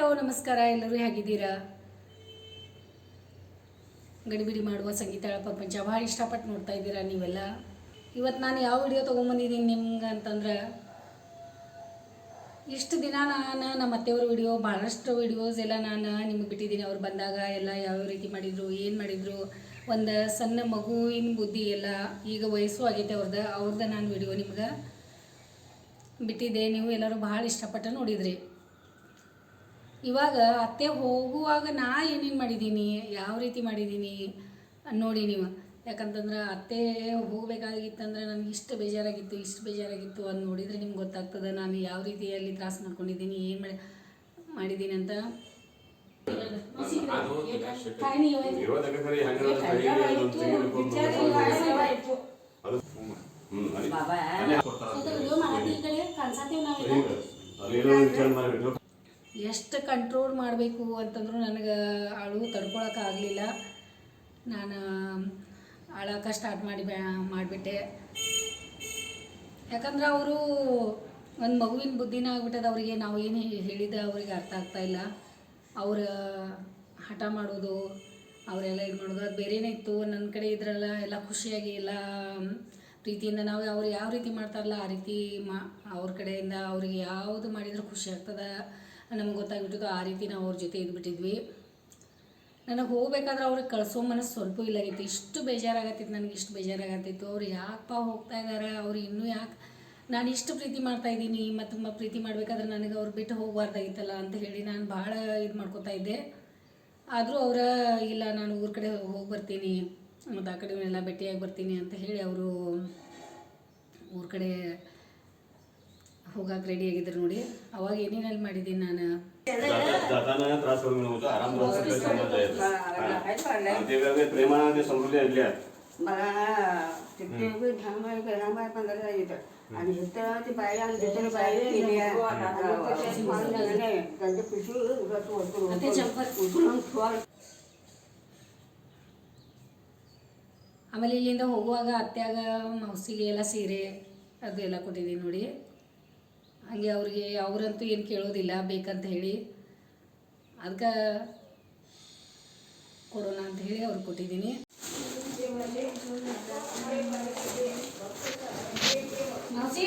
Hello, ನಮಸ್ಕಾರ. ಎಲ್ಲರೂ ಹೇಗಿದ್ದೀರಾ? ಗಡಿಬಿಡಿ ಮಾಡುವ ಸಂಗೀತ ಪ್ರಪಂಚ ಭಾಳ ಇಷ್ಟಪಟ್ಟು ನೋಡ್ತಾ ಇದ್ದೀರಾ ನೀವೆಲ್ಲ? ಇವತ್ತು ನಾನು ಯಾವ ವಿಡಿಯೋ ತೊಗೊಂಬಂದಿದ್ದೀನಿ ನಿಮ್ಗೆ ಅಂತಂದ್ರೆ, ಇಷ್ಟು ದಿನ ನಾನು ನಮ್ಮ ಅತ್ತೆಯವ್ರ ವಿಡಿಯೋ, ಭಾಳಷ್ಟು ವಿಡಿಯೋಸ್ ಎಲ್ಲ ನಾನು ನಿಮಗೆ ಬಿಟ್ಟಿದ್ದೀನಿ. ಅವ್ರು ಬಂದಾಗ ಎಲ್ಲ ಯಾವ ರೀತಿ ಮಾಡಿದರು, ಏನು ಮಾಡಿದರು, ಒಂದು ಸಣ್ಣ ಮಗುವಿನ ಬುದ್ಧಿ ಎಲ್ಲ, ಈಗ ವಯಸ್ಸು ಆಗೈತೆ ಅವ್ರದ್ದು ಅವ್ರದ್ದು ನಾನು ವಿಡಿಯೋ ನಿಮ್ಗೆ ಬಿಟ್ಟಿದ್ದೆ. ನೀವು ಎಲ್ಲರೂ ಭಾಳ ಇಷ್ಟಪಟ್ಟು ನೋಡಿದ್ರಿ. ಇವಾಗ ಅತ್ತೆ ಹೋಗುವಾಗ ನಾ ಏನೇನು ಮಾಡಿದ್ದೀನಿ ಯಾವ ರೀತಿ ಮಾಡಿದ್ದೀನಿ ನೋಡಿ ನೀವು. ಯಾಕಂತಂದ್ರೆ ಅತ್ತೆ ಹೋಗಬೇಕಾಗಿತ್ತಂದ್ರೆ ನನಗೆ ಇಷ್ಟು ಬೇಜಾರಾಗಿತ್ತು ಇಷ್ಟು ಬೇಜಾರಾಗಿತ್ತು ಅದು ನೋಡಿದರೆ ನಿಮ್ಗೆ ಗೊತ್ತಾಗ್ತದೆ ನಾನು ಯಾವ ರೀತಿಯಲ್ಲಿ ತ್ರಾಸ ಮಾಡ್ಕೊಂಡಿದ್ದೀನಿ ಏನು ಮಾಡಿ ಮಾಡಿದ್ದೀನಿ ಅಂತ. ಇರೋದಕ್ಕೆ ಎಷ್ಟು ಕಂಟ್ರೋಲ್ ಮಾಡಬೇಕು ಅಂತಂದ್ರು ನನಗೆ ಅಳು ತಡ್ಕೊಳಕ್ಕಾಗಲಿಲ್ಲ ನಾನು ಅಳಕ್ಕೆ ಸ್ಟಾರ್ಟ್ ಮಾಡಿ ಮಾಡಿಬಿಟ್ಟೆ. ಯಾಕಂದ್ರೆ ಅವರು ಒಂದು ಮಗುವಿನ ಬುದ್ಧಿನ ಆಗ್ಬಿಟ್ಟದ ಅವರಿಗೆ, ನಾವು ಏನು ಹೇಳಿದ ಅವರಿಗೆ ಅರ್ಥ ಆಗ್ತಾ ಇಲ್ಲ. ಅವರ ಹಠ ಮಾಡೋದು, ಅವರೆಲ್ಲ ಇದು ಮಾಡೋದು, ಅದು ಬೇರೆನೇ ಇತ್ತು. ನನ್ನ ಕಡೆ ಇದ್ರಲ್ಲ ಎಲ್ಲ ಖುಷಿಯಾಗಿ ಎಲ್ಲ ಪ್ರೀತಿಯಿಂದ ನಾವು ಅವ್ರು ಯಾವ ರೀತಿ ಮಾಡ್ತಾರಲ್ಲ ಆ ರೀತಿ ಮಾ, ಅವ್ರ ಕಡೆಯಿಂದ ಅವ್ರಿಗೆ ಯಾವುದು ಮಾಡಿದರೂ ಖುಷಿ ಆಗ್ತದೆ. ನಮ್ಗೆ ಗೊತ್ತಾಗ್ಬಿಟ್ಟಿದ್ದು ಆ ರೀತಿ ನಾವು ಅವ್ರ ಜೊತೆ ಇದ್ಬಿಟ್ಟಿದ್ವಿ. ನನಗೆ ಹೋಗ್ಬೇಕಾದ್ರೆ ಅವ್ರಿಗೆ ಕಳಿಸೋ ಮನಸ್ಸು ಸ್ವಲ್ಪ ಇಲ್ಲಾಗಿತ್ತು ಇಷ್ಟು ಬೇಜಾರಾಗತ್ತಿತ್ತು ನನಗೆ, ಇಷ್ಟು ಬೇಜಾರಾಗತ್ತಿತ್ತು. ಅವ್ರು ಯಾಕಪ್ಪ ಹೋಗ್ತಾ ಇದ್ದಾರೆ ಅವ್ರು ಇನ್ನೂ ಯಾಕೆ? ನಾನು ಇಷ್ಟು ಪ್ರೀತಿ ಮಾಡ್ತಾ ಇದ್ದೀನಿ ಮತ್ತು ತುಂಬ ಪ್ರೀತಿ ಮಾಡಬೇಕಾದ್ರೆ ನನಗೆ ಅವ್ರು ಬಿಟ್ಟು ಹೋಗಬಾರ್ದಾಗಿತ್ತಲ್ಲ ಅಂತ ಹೇಳಿ ನಾನು ಭಾಳ ಇದು ಮಾಡ್ಕೋತಾ ಇದ್ದೆ. ಆದರೂ ಅವರ, ಇಲ್ಲ, ನಾನು ಊರ ಕಡೆ ಹೋಗಿ ಬರ್ತೀನಿ ಮತ್ತು ಆ ಕಡೆ ಎಲ್ಲ ಭೇಟಿಯಾಗಿ ಬರ್ತೀನಿ ಅಂತ ಹೇಳಿ ಅವರು ಊರ ಕಡೆ ಹೋಗಾಕ ರೆಡಿ ಆಗಿದ್ರು ನೋಡಿ. ಅವಾಗ ಏನೇನಲ್ಲಿ ಮಾಡಿದ್ದೀನಿ ನಾನು? ಆಮೇಲೆ ಇಲ್ಲಿಂದ ಹೋಗುವಾಗ ಅತ್ಯಾಗ ಮೌಸಿಗೆ ಎಲ್ಲ ಸೀರೆ ಅದು ಎಲ್ಲ ಕೊಟ್ಟಿದ್ದೀನಿ ನೋಡಿ. ಹಾಗೆ ಅವ್ರಿಗೆ ಅವರಂತೂ ಏನು ಕೇಳೋದಿಲ್ಲ ಬೇಕಂತ ಹೇಳಿ. ಅದಕ್ಕೆ ಕೊಡೋಣ ಅಂತ ಹೇಳಿ ಅವ್ರಿಗೆ ಕೊಟ್ಟಿದ್ದೀನಿ. ಮೌಸಿ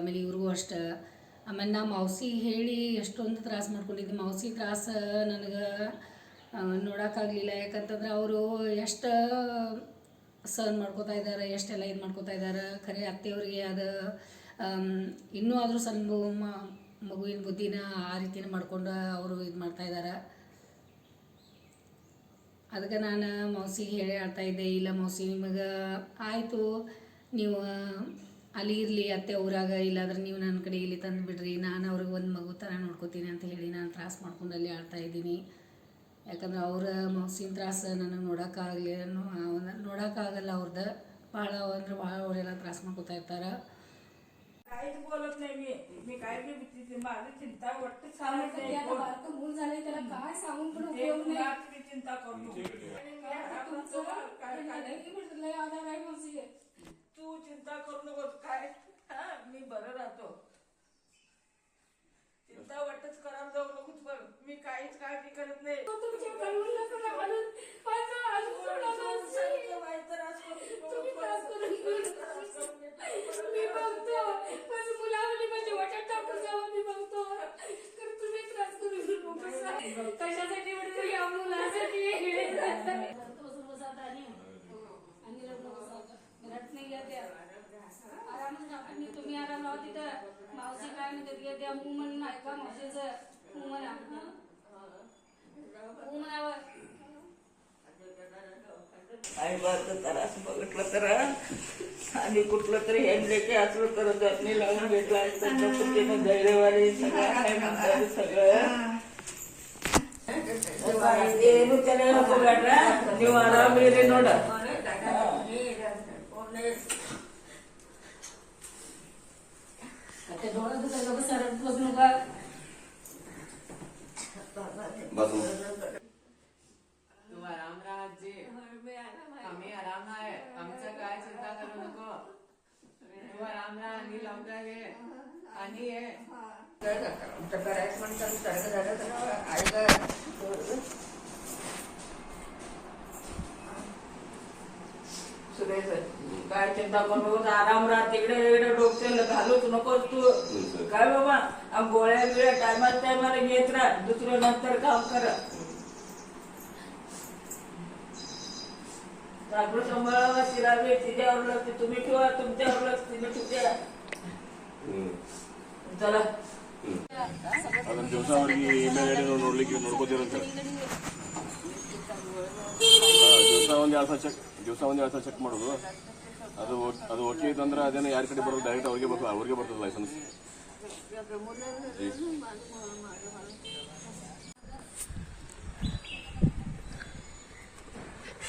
ಆಮೇಲೆ ಇವ್ರಿಗೂ ಅಷ್ಟ. ಆಮೇಲೆ ನಾ ಮೌಸಿ ಹೇಳಿ ಎಷ್ಟೊಂದು ತ್ರಾಸ ಮಾಡ್ಕೊಂಡಿದ್ದೆ. ಮೌಸಿ ತ್ರಾಸ ನನಗೆ ನೋಡೋಕ್ಕಾಗಲಿಲ್ಲ. ಯಾಕಂತಂದ್ರೆ ಅವರು ಎಷ್ಟು ಸರ್ನ್ ಮಾಡ್ಕೋತಾ ಇದ್ದಾರೆ ಎಷ್ಟೆಲ್ಲ ಇದು ಮಾಡ್ಕೋತಾ ಇದ್ದಾರೆ ಖರೆ ಅತ್ತೆಯವ್ರಿಗೆ ಅದು ಇನ್ನೂ ಆದರೂ ಸಣ್ಣ ಮಗುವಿನ ಬುದ್ಧಿನ ಆ ರೀತಿನ ಮಾಡ್ಕೊಂಡು ಅವರು ಇದು ಮಾಡ್ತಾ ಇದ್ದಾರೆ ಅದಕ್ಕೆ ನಾನು ಮೌಸಿಗೆ ಹೇಳಿ ಆಡ್ತಾ ಇದ್ದೆ. ಇಲ್ಲ ಮೌಸಿ ನಿಮಗೆ ಆಯಿತು. ನೀವು ಅಲ್ಲಿ ಇರಲಿ ಅತ್ತೆ ಊರಾಗ ಇಲ್ಲಾದ್ರೆ ನೀವು ನನ್ನ ಕಡೆ ಇಲ್ಲಿ ತಂದು ಬಿಡ್ರಿ ನಾನು ಅವ್ರಿಗೆ ಒಂದು ಮಗು ಥರ ನೋಡ್ಕೋತೀನಿ ಅಂತ ಹೇಳಿ ನಾನು ತ್ರಾಸ ಮಾಡ್ಕೊಂಡು ಅಲ್ಲಿ ಆಡ್ತಾ ಇದ್ದೀನಿ. ಯಾಕಂದ್ರೆ ಅವರ ಮಗಸಿನ ತ್ರಾಸ ನನಗೆ ನೋಡೋಕ್ಕಾಗಲಿ ನೋಡೋಕ್ಕಾಗಲ್ಲ ಅವ್ರದ್ದು ಭಾಳ ಅಂದ್ರೆ ಭಾಳ ಅವರೆಲ್ಲ ತ್ರಾಸ ಮಾಡ್ಕೋತಾ ಇರ್ತಾರೆ. ಚಿಂತ तू चिंता करू नकोस. काय? हा मी बरं राहतो. चिंता वाटच करा जाऊ नकोच बघ मी काहीच काळजी करत नाही. हो, तर आई बारचं तर असं बघितलं तर आणि कुठलं तरी हेडले की असलं तर जपणी लावून भेटला त्याच्या पद्धतीनं धैर्यवारी सगळं आहे म्हणतात सगळं ಏನು ತಲೆ ಹಾಕೋಬೇಡ್ರ ನೀವು ಆರಾಮಿರಿ ನೋಡ ते आणि करायचं काय चिंता करू आराम राहा तिकडे इकडे डोकते घालूच नकोस तू. काय बाबा? गोळ्या बिळ्या टायमात टायमाला घेत राहा दुसरं नंतर काम करा. राखडू सांभाळावा तिला वेळ तिच्यावर लक्ष तुम्ही ठेवा तुमच्यावर लक्ष तुम्ही ठेवा. ಅದನ್ನ ದಿವಸ ಅವ್ರಿಗೆ ಇಮೇಲ್ ನೋಡ್ಲಿಕ್ಕೆ ನೋಡ್ಕೋತೀರಂತ. ದಿವಸ ಒಂದು ಎರಡ್ ಸಲ ಚೆಕ್ ದಿವಸ ಒಂದು ಎರಡ್ ಸಲ ಚೆಕ್ ಮಾಡೋದು. ಅದು ಅದು ಓಕೆ ಐತಂದ್ರೆ ಅದೇನೋ ಯಾರ ಕಡೆ ಬರೋದು ಡೈರೆಕ್ಟ್ ಅವ್ರಿಗೆ ಬರ್ತದೆ ಅವ್ರಿಗೆ ಬರ್ತದೆ ಲೈಸೆನ್ಸ್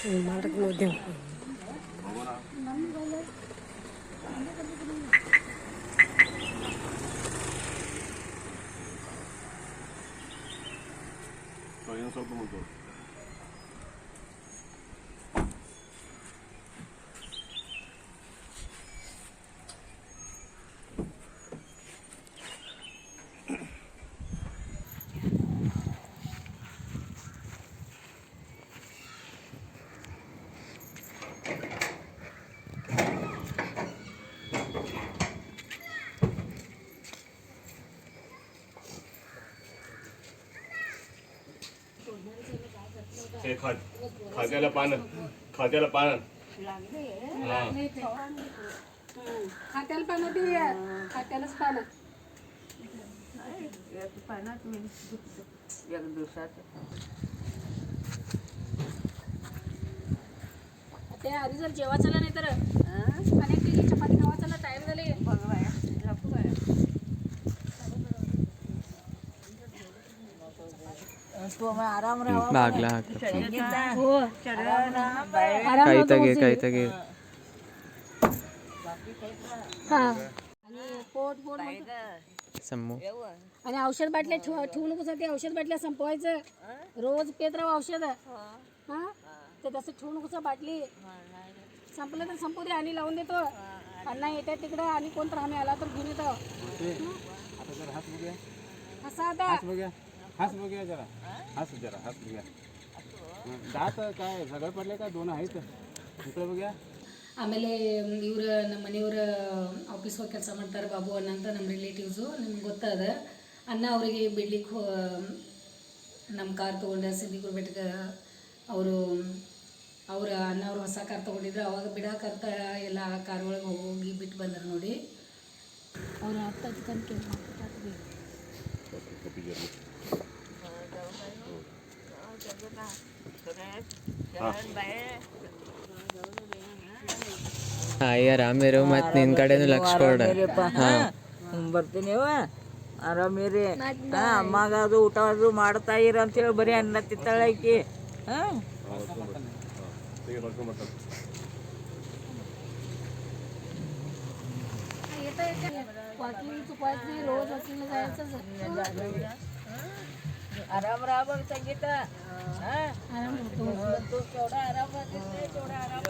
ಇನ್ನೊಂದು ಸ್ವಲ್ಪ हे खा खात्याला पान खात्याला पान. हा. खात्याला पानं ते खात्यालाच पानं. मी एक दिवसात ते आधी जर जेवा चला नाही तर केली चपाती खावा चला टाइम झाले. आराम लागला हो आराम काही तगे. काही तगे हा. आणि आणि औषध बाटल्या ठेव नको ते औषध बाटल्या संपवायचं. रोज पेत राहा औषध. हा? ते तसं ठेवू नको बाटली. संपलं तर संपू दे आणि लावून देतो. अण्णा येतात तिकडं आणि कोणतर आम्ही आला तर घेऊन येतो. असं आता. हास बघूया हास बघूया जरा हास जरा हास बघूया हं, दात काय सगळे पडले का दोन आहेत इकडे बघूया ಆಮೇಲೆ ಇವ್ರ ನಮ್ಮ ಮನೆಯವ್ರ ಆಫೀಸ್ ಹೋಗಿ ಕೆಲಸ ಮಾಡ್ತಾರೆ ಬಾಬು ಅಣ್ಣ ಅಂತ ನಮ್ಮ ರಿಲೇಟಿವ್ಸು ನಿಮ್ಗೆ ಗೊತ್ತದ ಅಣ್ಣ ಅವರಿಗೆ ಬಿಡ್ಲಿಕ್ಕೆ ಹೋ ನಮ್ಮ ಕಾರ್ ತೊಗೊಂಡ ಸಿದ್ದಿಗುರು ಬೆಟ್ಟಕ್ಕೆ ಅವರು ಅವ್ರ ಅಣ್ಣ ಅವ್ರು ಹೊಸ ಕಾರ್ ತೊಗೊಂಡಿದ್ರು ಅವಾಗ ಬಿಡಾಕಂತ ಎಲ್ಲ ಕಾರ್ ಒಳಗೆ ಹೋಗಿ ಬಿಟ್ಟು ಬಂದರು ನೋಡಿ ಅವ್ರು ಹತ್ತು ಆರಾಮ ಇರೋ ಮತ್ತೆ ನಿನ್ ಕಡೆನು ಲಕ್ಷ ಕೊಡ ಬರ್ತೀನಿವ ಆರಾಮಿರಿ ಹಾ ಅಮ್ಮಾಗ ಅದು ಊಟ ಅದು ಮಾಡ್ತಾ ಇರ ಅಂತೇಳಿ ಬರೀ ಅನ್ನ ತಿತ್ತಾಳಕಿ ಹಾ ವಾಕಿಂಗ್ ಚುಪಾಸಿ ರೋಜ್ ವಾಕಿಂಗ್ आराम राम संगीता हां आराम तो छोड़ा आराम से छोड़ा आराम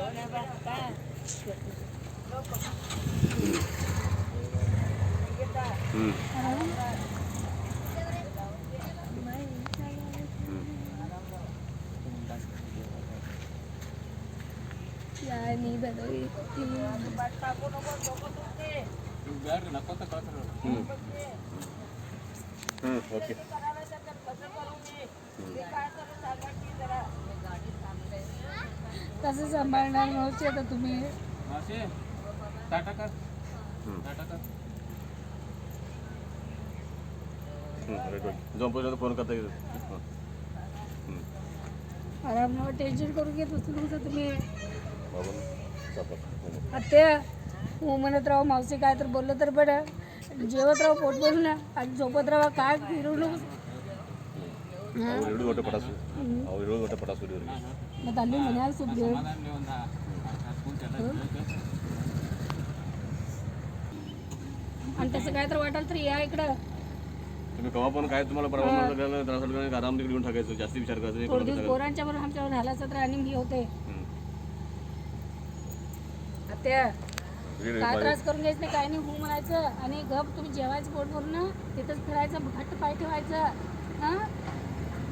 Ya, ini baru itu. Hmm. Hmm, oke. कसं सांभाळणार मावशी? आता तुम्ही? टाटा कर. टाटा जाऊन फोन करता हां टेन्शन करून घेत बसू नका तुम्ही. आत्या हो म्हणत राहू मावशी काय तर बोललं तर बरं. जेवत राहू पोट भरून. आणि झोपत राहा काय फिरू नको ಅವ್ರು ಹಿಡಿದು ಹೊಟ್ಟೆ ಪಟಾಸು ಅವ್ರು ಹಿಡಿದು ಹೊಟ್ಟೆ ಪಟಾಸು ಹಿಡಿಯೋರಿಗೆ मग ಅಲ್ಲಿ ಮನ್ಯಾಗ ಸುದ್ದಿ ಸಮಾಧಾನ ಒಂದು ಹಚ್ಕೊಂಡ್ आणि तसं काय तर वाटेल तर या इकडं तुम्ही कवा पण काय तुम्हाला परवा त्रास आराम तिकडे घेऊन टाकायचं जास्ती विचार करायचा नाही, थोडे परत दिवस टाकायचं. पोरांच्या बरोबर आमच्यावर झाला तर आणि मी होते हम्म. आत्या काय त्रास करून घ्यायचं नाही काय नाही हो म्हणायचं आणि गप तुम्ही जेवायचं पोटभरून तिथंच फिरायचं घट्ट पाय ठेवायचं हां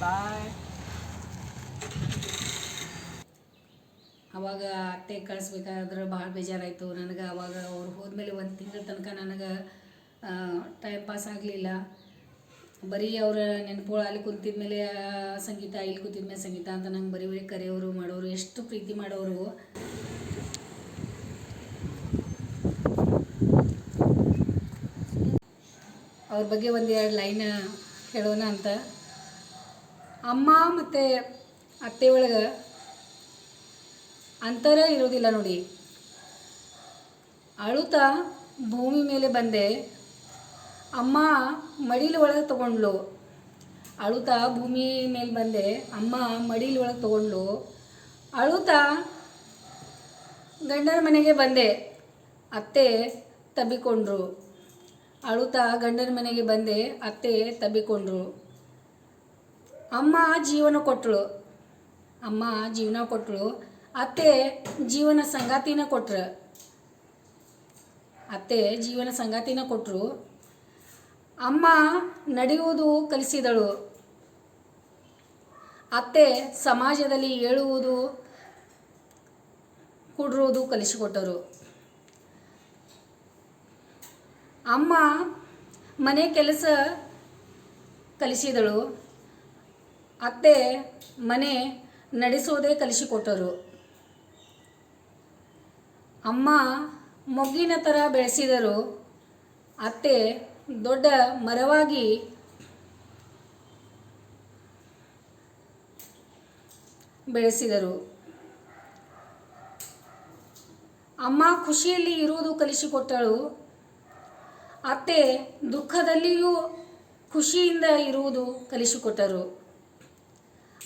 ಬಾಯ್. ಅವಾಗ ಅತ್ತೆ ಕಳಿಸ್ಬೇಕಾದ್ರೆ ಭಾಳ ಬೇಜಾರಾಯಿತು. ನನಗೆ ಅವಾಗ ಅವ್ರು ಹೋದ್ಮೇಲೆ ಒಂದು ತಿಂಗಳ ತನಕ ನನಗೆ ಟೈಮ್ ಪಾಸ್ ಆಗಲಿಲ್ಲ. ಬರೀ ಅವ್ರ ನೆನಪುಗಳು ಅಲ್ಲಿ ಕೂತಿದ್ಮೇಲೆ ಸಂಗೀತ ಇಲ್ಲಿ ಕೂತಿದ್ಮೇಲೆ ಸಂಗೀತ ಅಂತ ನಂಗೆ ಬರೀ ಬರೀ ಕರೆಯೋರು ಮಾಡೋರು ಎಷ್ಟು ಪ್ರೀತಿ ಮಾಡೋರು. ಅವ್ರ ಬಗ್ಗೆ ಒಂದೆರಡು ಲೈನ್ ಹೇಳೋಣ ಅಂತ. ಅಮ್ಮ ಮತ್ತು ಅತ್ತೆ ಒಳಗೆ ಅಂತರ ಇರೋದಿಲ್ಲ ನೋಡಿ. ಅಳುತ್ತಾ ಭೂಮಿ ಮೇಲೆ ಬಂದೆ. ಅಮ್ಮ ಮಡಿಲು ಒಳಗೆ ತಗೊಂಡ್ಲು ಅಳುತ್ತಾ ಭೂಮಿ ಮೇಲೆ ಬಂದೆ. ಅಮ್ಮ ಮಡಿಲು ಒಳಗೆ ತಗೊಂಡ್ಲು ಅಳುತ್ತಾ ಗಂಡನ ಮನೆಗೆ ಬಂದೆ. ಅತ್ತೆ ತಬ್ಬಿಕೊಂಡ್ರು. ಅಳುತ್ತಾ ಗಂಡನ ಮನೆಗೆ ಬಂದೆ, ಅತ್ತೆ ತಬ್ಬಿಕೊಂಡ್ರು. ಅಮ್ಮ ಜೀವನ ಕೊಟ್ಟಳು ಅಮ್ಮ ಜೀವನ ಕೊಟ್ಟಳು ಅತ್ತೆ ಜೀವನ ಸಂಗಾತಿನ ಕೊಟ್ರು. ಅತ್ತೆ ಜೀವನ ಸಂಗಾತಿನ ಕೊಟ್ಟರು ಅಮ್ಮ ನಡೆಯುವುದು ಕಲಿಸಿದಳು. ಅತ್ತೆ ಸಮಾಜದಲ್ಲಿ ಏಳುವುದು ಕುಡ್ರುವುದು ಕಲಿಸಿಕೊಟ್ಟರು. ಅಮ್ಮ ಮನೆ ಕೆಲಸ ಕಲಿಸಿದಳು. ಅತ್ತೆ ಮನೆ ನಡೆಸೋದೇ ಕಲಿಸಿಕೊಟ್ಟರು. ಅಮ್ಮ ಮೊಗ್ಗಿನ ಥರ ಬೆಳೆಸಿದರು. ಅತ್ತೆ ದೊಡ್ಡ ಮರವಾಗಿ ಬೆಳೆಸಿದರು. ಅಮ್ಮ ಖುಷಿಯಲ್ಲಿ ಇರುವುದು ಕಲಿಸಿಕೊಟ್ಟಳು. ಅತ್ತೆ ದುಃಖದಲ್ಲಿಯೂ ಖುಷಿಯಿಂದ ಇರುವುದು ಕಲಿಸಿಕೊಟ್ಟರು.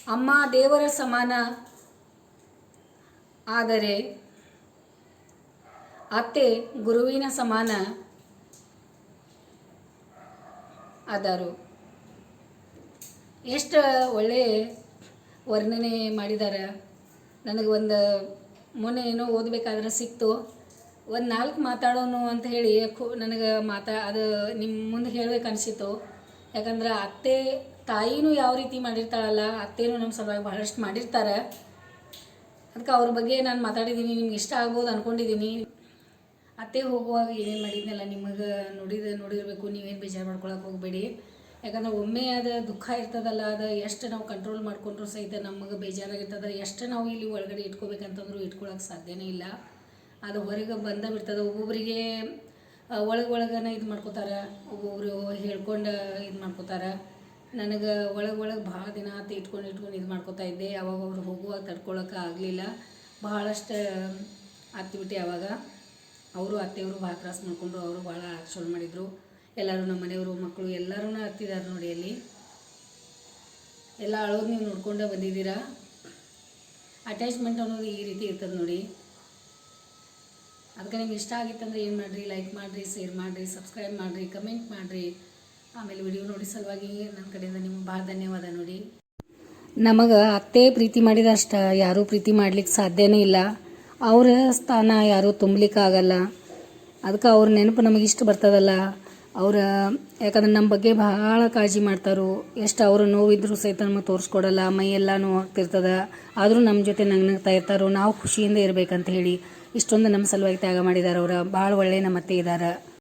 ಅಮ್ಮ ದೇವರ ಸಮಾನ. ಆದರೆ ಅತ್ತೆ ಗುರುವಿನ ಸಮಾನ ಆದರು. ಎಷ್ಟು ಒಳ್ಳೆ ವರ್ಣನೆ ಮಾಡಿದ್ದಾರೆ ನನಗೆ ಒಂದು ಮೊನ್ನೆ ಏನೋ ಓದಬೇಕಾದ್ರೆ ಸಿಕ್ತು. ಒಂದು ನಾಲ್ಕು ಮಾತಾಡೋನು ಅಂತ ಹೇಳಿ ಖು- ನನಗೆ ಮಾತಾ ಅದು ನಿಮ್ಮ ಮುಂದೆ ಹೇಳ್ಬೇಕು ಅನಿಸಿತು ಯಾಕಂದ್ರೆ ಅತ್ತೆ ತಾಯಿನೂ ಯಾವ ರೀತಿ ಮಾಡಿರ್ತಾಳಲ್ಲ, ಅತ್ತೇನೂ ನಮ್ಮ ಸಲುವಾಗಿ ಭಾಳಷ್ಟು ಮಾಡಿರ್ತಾರೆ. ಅದಕ್ಕೆ ಅವ್ರ ಬಗ್ಗೆ ನಾನು ಮಾತಾಡಿದ್ದೀನಿ ನಿಮ್ಗೆ ಇಷ್ಟ ಆಗ್ಬೋದು ಅಂದ್ಕೊಂಡಿದ್ದೀನಿ ಅತ್ತೆ ಹೋಗುವಾಗ ಏನೇನು ಮಾಡಿದ್ನಲ್ಲ, ನಿಮಗೆ ನೋಡಿದ ನೋಡಿರಬೇಕು, ನೀವೇನು ಬೇಜಾರು ಮಾಡ್ಕೊಳಕ್ಕೆ ಹೋಗಬೇಡಿ. ಯಾಕಂದ್ರೆ ಒಮ್ಮೆ ಅದು ದುಃಖ ಇರ್ತದಲ್ಲ, ಅದು ಎಷ್ಟು ನಾವು ಕಂಟ್ರೋಲ್ ಮಾಡಿಕೊಂಡ್ರೂ ಸಹಿತ ನಮಗೆ ಬೇಜಾರಾಗಿರ್ತದೆ, ಎಷ್ಟು ನಾವು ಇಲ್ಲಿ ಒಳಗಡೆ ಇಟ್ಕೋಬೇಕಂತಂದ್ರೂ ಇಟ್ಕೊಳಕ್ಕೆ ಸಾಧ್ಯನೇ ಇಲ್ಲ. ಅದು ಹೊರಗೆ ಬಂದ ಬಿಡ್ತದೆ. ಒಬ್ಬೊಬ್ಬರಿಗೆ ಒಳಗೆ ಒಳಗನ ಇದು ಮಾಡ್ಕೋತಾರೆ. ಒಬ್ಬೊಬ್ಬರು ಹೇಳ್ಕೊಂಡು ಇದು ಮಾಡ್ಕೋತಾರೆ. ನನಗೆ ಒಳಗೆ ಒಳಗೆ ಭಾಳ ದಿನ ಆತು ಇಟ್ಕೊಂಡು ಇಟ್ಕೊಂಡು ಇದು ಮಾಡ್ಕೋತಾ ಇದ್ದೆ. ಅವಾಗ ಅವ್ರು ಹೋಗುವಾಗ ತಡ್ಕೊಳಕ್ಕೆ ಆಗಲಿಲ್ಲ. ಭಾಳಷ್ಟು ಆಗ್ತಿಬಿಟ್ಟೆ ಅವಾಗ. ಅವರು ಅತ್ತೆಯವರು ಭಾಳ ತ್ರಾಸ ಮಾಡಿಕೊಂಡ್ರು. ಅವರು ಭಾಳ ಶುರು ಮಾಡಿದರು. ಎಲ್ಲರೂ ನಮ್ಮ ಮನೆಯವರು, ಮಕ್ಕಳು ಎಲ್ಲರೂ ಹತ್ತಿದ್ದಾರೆ ನೋಡಿ ಅಲ್ಲಿ. ಎಲ್ಲ ಅಳೋದು ನೀವು ನೋಡ್ಕೊಂಡೇ ಬಂದಿದ್ದೀರಾ? ಅಟ್ಯಾಚ್ಮೆಂಟ್ ಅನ್ನೋದು ಈ ರೀತಿ ಇರ್ತದೆ ನೋಡಿ. ಅದಕ್ಕೆ ನಿಮ್ಗೆ ಇಷ್ಟ ಆಗಿತ್ತಂದ್ರೆ ಏನು ಮಾಡಿರಿ? ಲೈಕ್ ಮಾಡಿರಿ ಶೇರ್ ಮಾಡಿರಿ ಸಬ್ಸ್ಕ್ರೈಬ್ ಮಾಡಿರಿ ಕಮೆಂಟ್ ಮಾಡಿರಿ. ಆಮೇಲೆ ವಿಡಿಯೋ ನೋಡಿ ಸಲುವಾಗಿ ನನ್ನ ಕಡೆಯಿಂದ ನಿಮ್ಗೆ ಭಾಳ ಧನ್ಯವಾದ ನೋಡಿ. ನಮಗೆ ಅತ್ತೆ ಪ್ರೀತಿ ಮಾಡಿದಷ್ಟ, ಯಾರೂ ಪ್ರೀತಿ ಮಾಡ್ಲಿಕ್ಕೆ ಸಾಧ್ಯನೇ ಇಲ್ಲ. ಅವರ ಸ್ಥಾನ ಯಾರೂ ತುಂಬಲಿಕ್ಕಾಗಲ್ಲ ಅದಕ್ಕೆ ಅವ್ರ ನೆನಪು ನಮಗೆ ಇಷ್ಟು ಬರ್ತದಲ್ಲ. ಅವರ, ಯಾಕಂದ್ರೆ ನಮ್ಮ ಬಗ್ಗೆ ಭಾಳ ಕಾಳಜಿ ಮಾಡ್ತಾರೋ. ಎಷ್ಟು ಅವರು ನೋವಿದ್ರು ಸಹಿತ ನಮಗೆ ತೋರಿಸ್ಕೊಡಲ್ಲ ಮೈಯೆಲ್ಲ ಆಗ್ತಿರ್ತದೆ. ಆದರೂ ನಮ್ಮ ಜೊತೆ ನಗ್ನಗ್ತಾ ಇರ್ತಾರೋ. ನಾವು ಖುಷಿಯಿಂದ ಇರಬೇಕಂತ ಹೇಳಿ. ಇಷ್ಟೊಂದು ನಮ್ಮ ಸಲುವಾಗಿ ತ್ಯಾಗ ಮಾಡಿದ್ದಾರೆ. ಅವ್ರು ಭಾಳ ಒಳ್ಳೆ ನಮ್ಮ ಅತ್ತೆ ಇದ್ದಾರೆ.